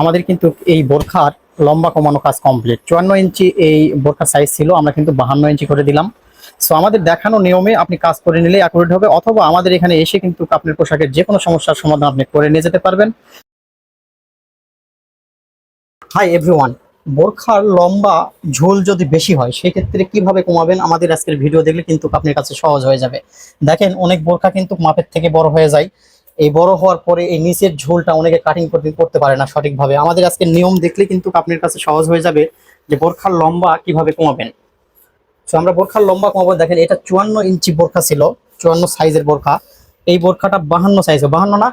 আমাদের কিন্তু এই বোরখার লম্বা কমানো কাজ কমপ্লিট চুয়ান্ন ইঞ্চি এই বোরখার সাইজ ছিল, আমরা কিন্তু বাহান্ন ইঞ্চি করে দিলাম। সো আমাদের দেখানো নিয়মে আপনি কাজ করে নিলে অ্যাকুরেট হবে, অথবা আমাদের এখানে এসে কিন্তু আপনার পোশাকের যে কোনো সমস্যার সমাধান আপনি করে নিয়ে যেতে পারবেন। হাই এভরিওয়ান বোরখার লম্বা ঝোল যদি বেশি হয়, সেক্ষেত্রে কীভাবে কমাবেন? আমাদের আজকের ভিডিও দেখলে কিন্তু আপনার কাছে সহজ হয়ে যাবে। দেখেন, অনেক বোরখা কিন্তু মাপের থেকে বড় হয়ে যায়। এই বড় হওয়ার পরে এই নিচের ঝোলটা অনেকে কাটিং করতে করতে পারে না সঠিকভাবে। আমাদের আজকে নিয়ম দেখলে কিন্তু আপনার কাছে সহজ হয়ে যাবে যে বোরখার লম্বা কীভাবে কমাবেন। তো আমরা বোরখার লম্বা কমাবো। দেখেন, এটা চুয়ান্ন ইঞ্চি বোরখা ছিল, চুয়ান্ন সাইজের বোরখা। এই বোরখাটা বাহান্ন সাইজ বাহান্ন না?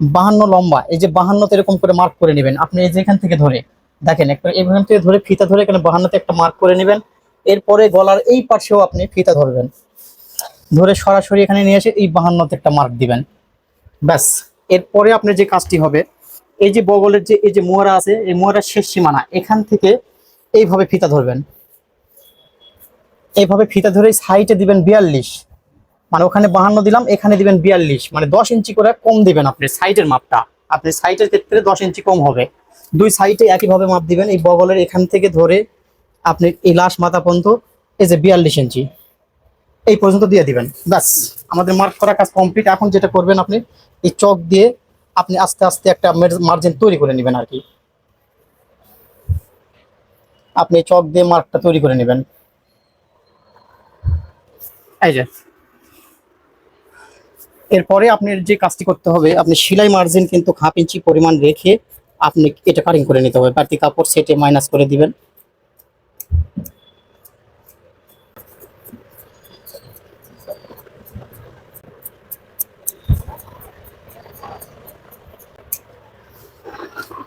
বাহান্ন লম্বা। এই যে বাহান্নতে এরকম করে মার্ক করে নেবেন। আপনি এই যে এখান থেকে ধরে, দেখেন, একটা এখান থেকে ধরে ফিতা ধরে এখানে বাহান্নতে একটা মার্ক করে নেবেন। এরপরে গলার এই পাশেও আপনি ফিতা ধরবেন। ধরে সরাসরি এখানে নিয়ে এসে এই বাহান্নতে একটা মার্ক দিবেন। ব্যাস। এরপরে আপনার যে কাজটি হবে, এই যে বগলের যে, এই যে মোহরা আছে, এই মোহরার শেষ সীমানা, এখান থেকে এইভাবে ফিতা ধরবেন। এইভাবে ফিতা ধরে সাইটে দিবেন বিয়াল্লিশ। মানে ওখানে বাহান্ন দিলাম, এখানে দিবেন বিয়াল্লিশ। মানে দশ ইঞ্চি করে কম দিবেন আপনি সাইটের মাপটা। আপনি সাইটের ক্ষেত্রে দশ ইঞ্চি কম হবে। দুই সাইডে একইভাবে মাপ দিবেন, এই বগলের এখান থেকে ধরে আপনি এই লাশ মাথা পর্যন্ত, এই যে বিয়াল্লিশ ইঞ্চি। এই পর্যন্ত দিয়ে দিবেন। ব্যাস, আমাদের মার্ক করা কাজ কমপ্লিট এখন যেটা করবেন আপনি, এই চক দিয়ে আপনি আস্তে আস্তে একটা মার্জিন তৈরি করে নেবেন আর কি। আপনি চক দিয়ে মার্কটা তৈরি করে নেবেন। এই যে। এরপরে আপনার যে কাজটি করতে হবে, আপনি সেলাই মার্জিন কিন্তু হাফ ইঞ্চি পরিমাণ রেখে আপনি এটা কাটিং করে নিতে হবে। বাড়তি কাপড় সেটে মাইনাস করে দিবেন।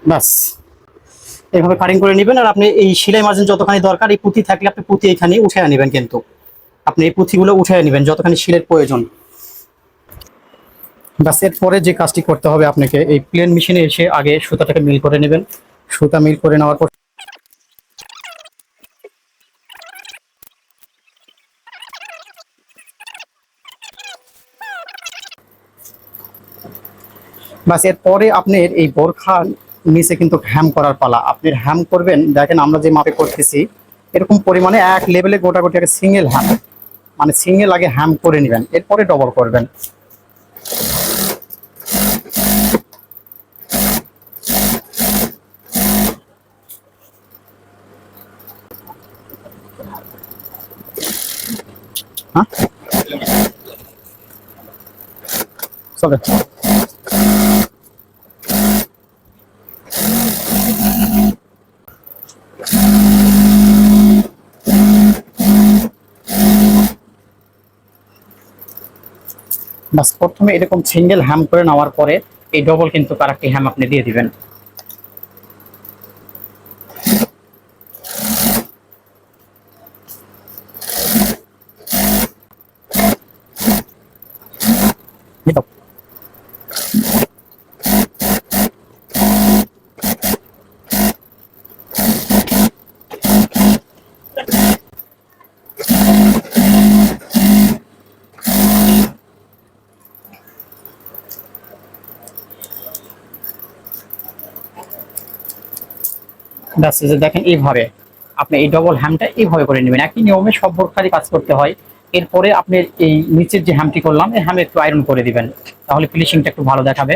ব্যাস। এইভাবে কাটিং করে নেবেন আর আপনি এই সেলাই মার্জিন যতখানি দরকার, এই পুঁথি থাকলে আপনি পুঁথি এখানে উঠে নেবেন কিন্তু। আপনি এই পুঁথিগুলো উঠে নেবেন যতখানি শিলের প্রয়োজন। ব্যাস, এরপরে যে কাজটি করতে হবে আপনাকে, এই প্লেন মেশিনে এসে আগে সুতাটাকে মিল করে নেবেন। সুতা মিল করে নেওয়ার পর ব্যাস, এরপরে আপনার এই বোরখার নিচে কিন্তু হ্যাম করার পালা। আপনি হ্যাম করবেন, দেখেন আমরা যে মাপে করতেছি, এরকম পরিমাণে এক লেভেলে গোটা গোটা সিঙ্গেল হ্যাম মানে সিঙ্গেল আগে হ্যাম করে নেবেন, এরপরে ডবল করবেন। হ্যাঁ? বাস প্রথমে এরকম সিঙ্গেল হ্যাম করে নেওয়ার পরে এই ডবল কিন্তু আরেকটি হ্যাম আপনি দিয়ে দিবেন। এই এই যে দেখেন এইভাবে আপনি এই ডবল হ্যামটা এইভাবে করে নেবেন। একই নিয়মে সব বোরখারই কাজ করতে হয়। এরপরে আপনি এই নিচের যে হ্যামটি করলাম, এই হ্যামে একটু আয়রন করে দিবেন। তাহলে ফিনিশিংটা একটু ভালো দেখাবে।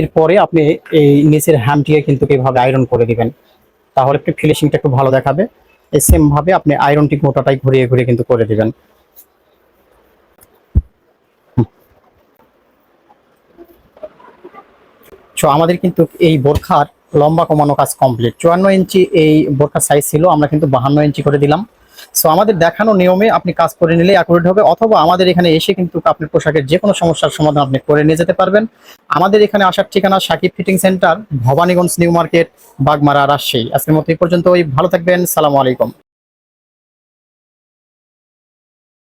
এরপরে আপনি এই নিচের হ্যামটিকে কিন্তু এইভাবে আয়রন করে দিবেন। তাহলে একটু ফিনিশিংটা একটু ভালো দেখাবে। এই সেম ভাবে আপনি আয়রনটি গোটাটাই ঘুরিয়ে ঘুরিয়ে কিন্তু করে দিবেন। সো আমাদের কিন্তু এই বোরখার লম্বা কমানো কাজ কমপ্লিট চুয়ান্ন ইঞ্চি এই বোরখার সাইজ ছিল, আমরা কিন্তু বাহান্ন ইঞ্চি করে দিলাম। সো আমাদের দেখানো নিয়মে আপনি কাজ করে নিলে অ্যাকুরেট হবে, অথবা আমাদের এখানে এসে কিন্তু আপনার পোশাকের যে কোনো সমস্যার সমাধান আপনি করে নিয়ে যেতে পারবেন। আমাদের এখানে আসার ঠিকানা Sakib fitting centre Bhabaniganj new market, Bagmara Rajshahi. আজকের মতো এই পর্যন্ত ভালো থাকবেন, সালামু আলাইকুম।